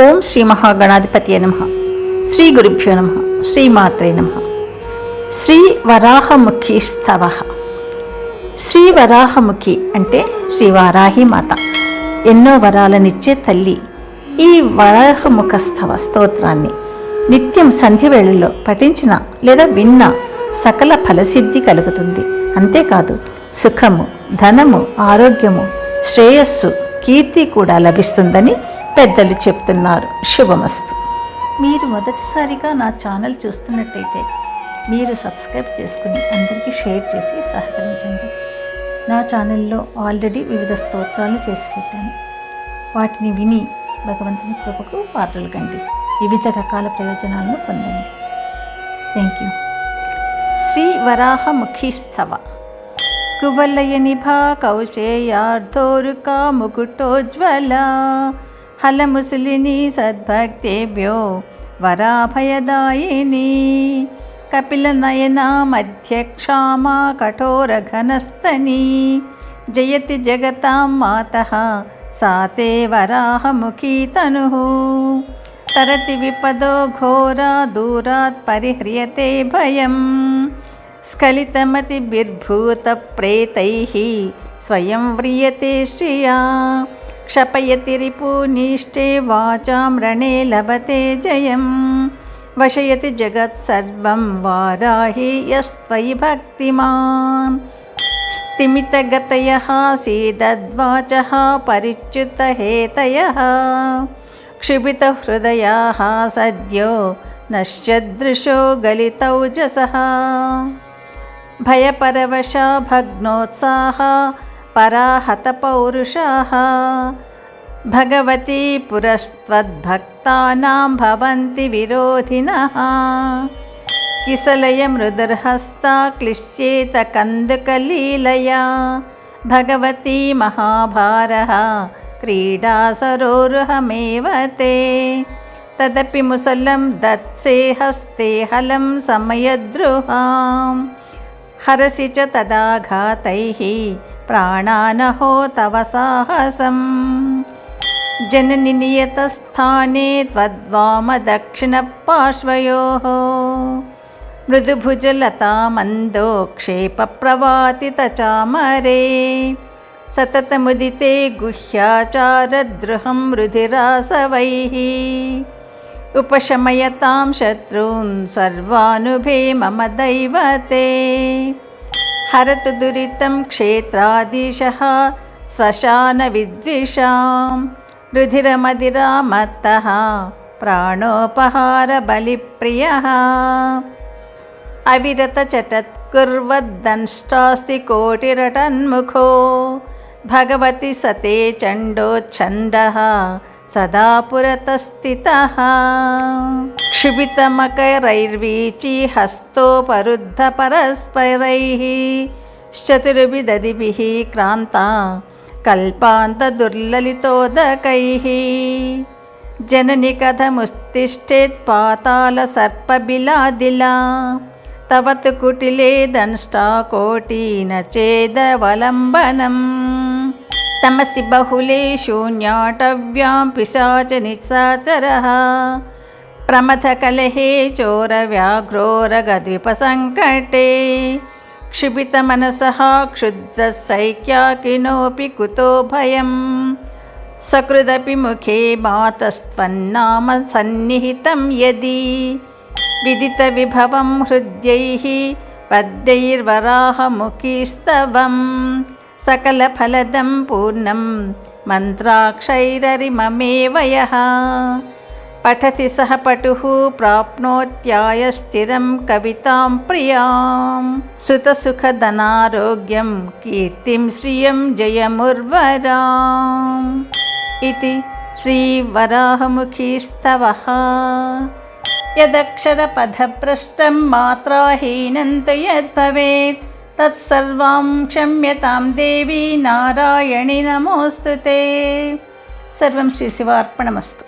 ఓం శ్రీ మహాగణాధిపతి నమ. శ్రీ గురుభ్యో నమ. శ్రీమాత్రే నమ. శ్రీ వరాహముఖి స్తవ. శ్రీ వరాహముఖి అంటే శ్రీ వారాహి మాత. ఎన్నో వరాలనిచ్చే తల్లి ఈ వరాహముఖ స్తవ స్తోత్రాన్ని నిత్యం సంధ్య వేళల్లో పఠించిన లేదా విన్న సకల ఫలసిద్ధి కలుగుతుంది. అంతేకాదు సుఖము ధనము ఆరోగ్యము శ్రేయస్సు కీర్తి కూడా లభిస్తుందని పెద్దలు చెప్తున్నారు. శుభమస్తు. మీరు మొదటిసారిగా నా ఛానల్ చూస్తున్నట్టయితే మీరు సబ్స్క్రైబ్ చేసుకుని అందరికీ షేర్ చేసి సహకరించండి. నా ఛానల్లో ఆల్రెడీ వివిధ స్తోత్రాలు చేసి పెట్టాను. వాటిని విని భగవంతుని కృపకు పాత్రలు కండి. వివిధ రకాల ప్రయోజనాలను పొందండి. Thank you. శ్రీ వరాహ స్థవ కువలయ నిభా కౌశేయార్ధోరుకా ముకుటోజ్వల. హలముసిలిని సద్భక్తేభ్యో వరాభయదాయిని. కపిలనయన మధ్యక్షామా కఠోరఘనస్తని జయతి జగతాం మాత సాతే వరాహముఖీ తను. తరతి విపదో ఘోరా దూరాత్ పరిహ్రియతే భయం. స్ఖలితమతిబిర్భూత ప్రేతై స్వయం వ్రియతే శ్రియా. क्षपयति रिपूनीष्टे वाचां रणे लभते जयं वशयति जगत्सर्वं वाराहि यस्त्वयि भक्तिमान्। स्तिमितगतयः सीदद्वाचः परिच्युतहेतयः। क्षिभितहृदयाः सद्यो नश्यदृशो गलितौजसः। भयपरवशा भग्नोत्साहा पराहतपौरुषाः। भगवती पुरस्त्वद्भक्तानां भवन्ति विरोधिनः। किसलय मृदुर्हस्ता क्लिश्येत कन्दुकलीलया। भगवती महाभारः क्रीडासरोरुहमेव ते। तदपि मुसलं दत्से हस्ते हलं समयद्रुहां हरसि च तदाघातैः प्राणानहो तव साहसम्। जननियतस्थाने त्वद्वाम दक्षिणपार्श्वयोः मृदुभुजलतामन्दोक्षेपप्रवातितचामरे। सततमुदिते गुह्याचारद्रुहं रुधिरासवैः। उपशमयतां शत्रून् सर्वानुभे मम दैवते। हरतु दुरितं क्षेत्राधीशः श्मशानविद्विषां रुधिरमदिरामत्तः प्राणोपहारबलिप्रियः अविरतचटत्कुर्वद्दंष्टास्ति कोटिरटन्मुखो भगवति सते चण्डोच्छन्दः सदा पुरतस्थितः क्षुभितमकरैर्वीची हस्तोपरुद्धपरस्परैः चतुर्विदधिभिः क्रान्ता कल्पान्तदुर्ललितोदकैः जननि कथमुत्तिष्ठेत् पातालसर्पबिलादिला तव तु कुटिले दंष्टाकोटीन चेदवलम्बनम् तमसि बहुले शून्याटव्यां पिशाचनिशाचरः प्रमथकलहे चोरव्याघ्रोरगद्विपसङ्कटे क्षुभितमनसः क्षुद्रसैक्याकिनोऽपि कुतो भयं सकृदपि मुखे मातस्त्वन्नाम सन्निहितं यदि विदितविभवं हृद्यैः पद्यैर्वराहमुखीस्तवम् सकलफलदं पूर्णं मन्त्राक्षैररिममेव यः पठति सः पटुः प्राप्नोत्यायश्चिरं कवितां प्रियां सुतसुखधनारोग्यं कीर्तिं श्रियं जयमुर्वराम् इति श्रीवराहमुखीस्तवः यदक्षरपथभ्रष्टं मात्राहीनं तु यद्भवेत् तत्सर्वां क्षम्यतां देवी नारायणि नमोऽस्तु ते सर्वं श्रीशिवार्पणमस्तु